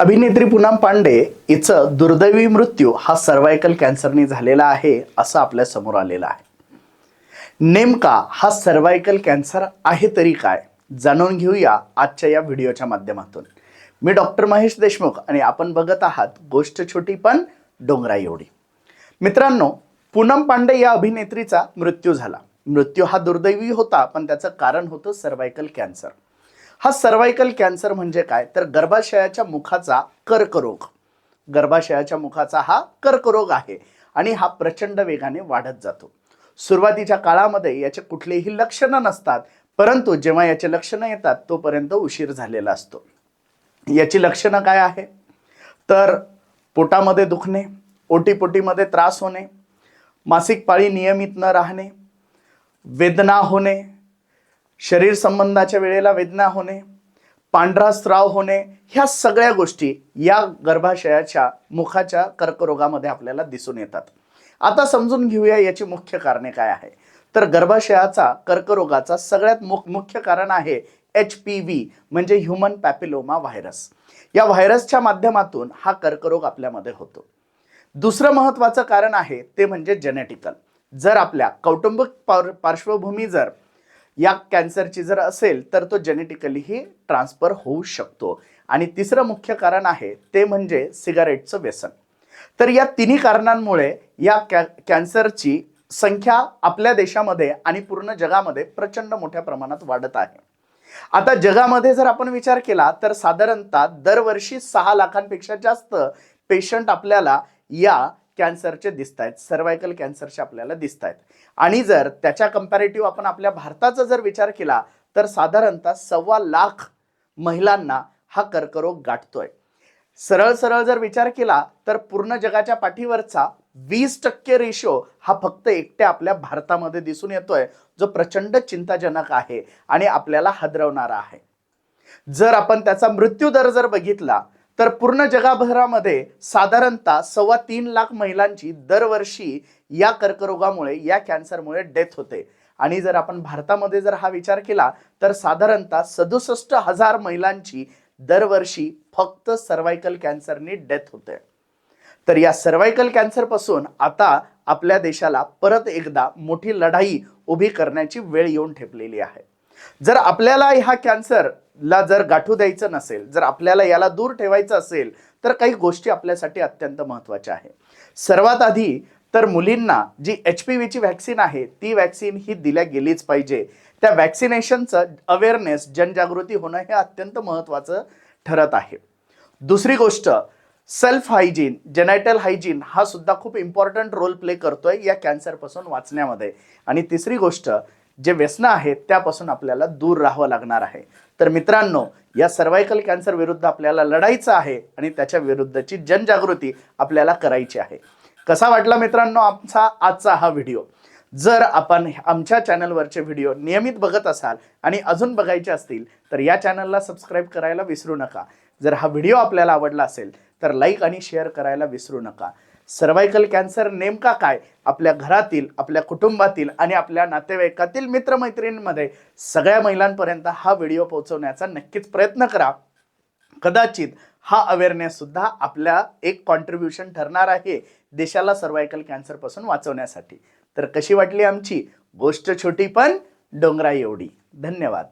अभिनेत्री पूनम पांडे हिचं दुर्दैवी मृत्यू हा सर्वायकल कॅन्सरने झालेला आहे असं आपल्यासमोर आलेलं आहे. नेमका हा सर्वायकल कॅन्सर आहे तरी काय जाणून घेऊया आजच्या या व्हिडिओच्या माध्यमातून. मी डॉक्टर महेश देशमुख आणि आपण बघत आहात गोष्ट छोटी पण डोंगरा एवढी. मित्रांनो पूनम पांडे या अभिनेत्रीचा मृत्यू झाला. मृत्यू हा दुर्दैवी होता पण त्याचं कारण होतं सर्वायकल कॅन्सर. हा सर्वायकल कॅन्सर म्हणजे काय? तर गर्भाशयाच्या मुखाचा कर्करोग. गर्भाशयाच्या मुखाचा हा कर्करोग आहे आणि हा प्रचंड वेगाने वाढत जातो. सुरुवातीच्या काळामध्ये याचे कुठलेही लक्षणं नसतात परंतु जेव्हा याचे लक्षणं येतात तोपर्यंत उशीर झालेला असतो. याची लक्षणं काय आहे तर पोटामध्ये दुखणे ओटीपोटीमध्ये त्रास होणे मासिक पाळी नियमित न राहणे वेदना होणे शरीर संबंधाच्या वेळेला वेदना होणे पांढरा स्राव होणे ह्या सगळ्या गोष्टी या गर्भाशयाच्या मुखाच्या कर्करोगामध्ये आपल्याला दिसून येतात. आता समजून घेऊया याची मुख्य कारणे काय आहे. तर गर्भाशयाचा कर्करोगाचा सगळ्यात मुख मुख्य कारण आहे एच पी व्ही म्हणजे ह्युमन पॅपिलोमा व्हायरस. या व्हायरसच्या माध्यमातून हा कर्करोग आपल्यामध्ये होतो. दुसरं महत्त्वाचं कारण आहे ते म्हणजे जेनेटिकल. जर आपल्या कौटुंबिक पार पार्श्वभूमी जर या कॅन्सरची जर असेल तर तो जेनेटिकलीही ट्रान्सफर होऊ शकतो. आणि तिसरं मुख्य कारण आहे ते म्हणजे सिगारेटचं व्यसन. तर या तिन्ही कारणांमुळे या कॅ कॅन्सरची संख्या आपल्या देशामध्ये आणि पूर्ण जगामध्ये प्रचंड मोठ्या प्रमाणात वाढत आहे. आता जगामध्ये जर आपण विचार केला तर साधारणतः दरवर्षी सहा लाखांपेक्षा जास्त पेशंट आपल्याला या कॅन्सरचे दिसत आहेत सर्वायकल कॅन्सरचे आपल्याला दिसत आहेत आणि जर त्याच्या कम्पॅरेटिव्ह आपण आपल्या भारताचा जर विचार केला तर साधारणतः सव्वा लाख महिलांना हा कर्करोग गाठतोय. सरळ सरळ जर विचार केला तर पूर्ण जगाच्या पाठीवरचा वीस टक्के रेशो हा फक्त एकट्या आपल्या भारतामध्ये दिसून येतोय जो प्रचंड चिंताजनक आहे आणि आपल्याला हादरवणारा आहे. जर आपण त्याचा मृत्यू दर जर बघितला तर पूर्ण जगभरामध्ये साधारणतः सव्वा तीन लाख महिलांची दरवर्षी या कर्करोगामुळे या कॅन्सरमुळे डेथ होते. आणि जर आपण भारतामध्ये जर हा विचार केला तर साधारणतः सदुसष्ट हजार महिलांची दरवर्षी फक्त सर्वायकल कॅन्सरनी डेथ होते. तर या सर्वायकल कॅन्सरपासून आता आपल्या देशाला परत एकदा मोठी लढाई उभी करण्याची वेळ येऊन ठेपलेली आहे. जर आपल्याला ह्या ला जर गाठू द्यायचं नसेल जर आपल्याला याला दूर ठेवायचं असेल तर काही गोष्टी आपल्यासाठी अत्यंत महत्त्वाच्या आहे सर्वात आधी तर मुलींना जी एच पी व्हीची व्हॅक्सिन आहे ती व्हॅक्सिन ही दिल्या गेलीच पाहिजे. त्या व्हॅक्सिनेशनचं अवेअरनेस जनजागृती होणं हे अत्यंत महत्त्वाचं ठरत आहे. दुसरी गोष्ट सेल्फ हायजीन जेनायटल हायजीन हा सुद्धा खूप इम्पॉर्टंट रोल प्ले करतोय या कॅन्सरपासून वाचण्यामध्ये. आणि तिसरी गोष्ट जे व्यसनं आहेत त्यापासून आपल्याला दूर राहावं लागणार आहे. तर मित्रांनो या सर्वायकल कॅन्सर विरुद्ध आपल्याला लढायचं आहे आणि त्याच्या विरुद्धची जनजागृती आपल्याला करायची आहे. कसा वाटला मित्रांनो आमचा आजचा हा व्हिडिओ? जर आपण आमच्या चॅनलवरचे व्हिडिओ नियमित बघत असाल आणि अजून बघायचे असतील तर या चॅनलला सबस्क्राईब करायला विसरू नका. जर हा व्हिडिओ आपल्याला आवडला असेल तर लाईक आणि शेअर करायला विसरू नका. सर्वायकल कॅन्सर नेमका काय? आपल्या घरातील आपल्या कुटुंबातील आणि आपल्या नातेवाईकातील मित्रमैत्रिणींमध्ये सगळ्या महिलांपर्यंत हा व्हिडिओ पोहोचवण्याचा नक्कीच प्रयत्न करा. कदाचित हा अवेअरनेस सुद्धा आपल्या एक कॉन्ट्रीब्युशन ठरणार आहे देशाला सर्वायकल कॅन्सरपासून वाचवण्यासाठी. तर कशी वाटली आमची? गोष्ट छोटी पण डोंगरा एवढी. धन्यवाद.